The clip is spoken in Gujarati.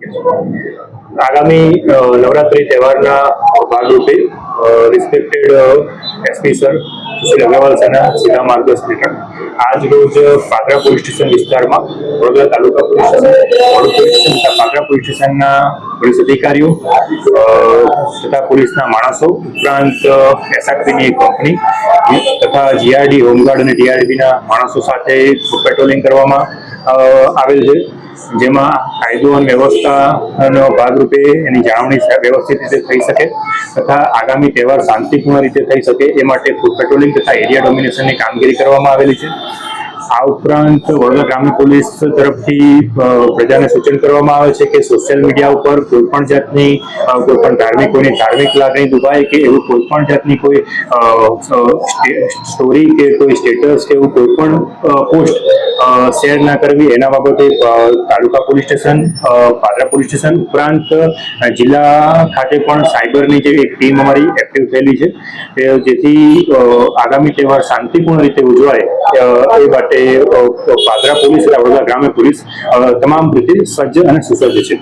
આગામી નવરાત્રી તહેવારના ભાગરૂપે respected SP sir Shri Agrawal સરના સીધા માર્ગદર્શન હેઠળ આજ રોજ પાદરા પોલીસ સ્ટેશન વિસ્તારમાં Vadodara taluka police station police તથા પાદરા પોલીસ સ્ટેશનના પોલીસ અધિકારીઓ તથા પોલીસના માણસો ઉપરાંત એસઆરપીની કંપની તથા જીઆરડી હોમગાર્ડ અને ડીઆરડીના માણસો સાથે પેટ્રોલિંગ કરવામાં આવેલ છે. જેમાં કાયદો અને વ્યવસ્થાનો ભાગરૂપે એની જાળવણી વ્યવસ્થિત રીતે થઈ શકે તથા આગામી તહેવાર શાંતિપૂર્ણ રીતે થઈ શકે એ માટે ફૂડ પેટ્રોલિંગ તથા એરિયા ડોમિનેશનની કામગીરી કરવામાં આવેલી છે. આ ઉપરાંત વડોદરા ગ્રામ્ય પોલીસ તરફથી પ્રજાને સૂચન કરવામાં આવે છે કે સોશિયલ મીડિયા ઉપર કોઈપણ જાતની કોઈપણ કોઈ પણ ધાર્મિક કોઈની ધાર્મિક લાગણી દુભાય કે એવું કોઈ પણ જાતની કોઈ સ્ટોરી કે કોઈ સ્ટેટસ કે એવું કોઈ પણ પોસ્ટ શેર ના કરવી એના બાબતે taluka police station Padra police station ઉપરાંત જિલ્લા ખાતે પણ સાયબરની જે એક ટીમ અમારી એક્ટિવ થયેલી છે જેથી આગામી તહેવાર શાંતિપૂર્ણ રીતે ઉજવાય એ માટે પાદરા પોલીસ વડોદરા ગ્રામ્ય પોલીસ તમામ રીતે સજ્જ અને સુસજ્જ છે.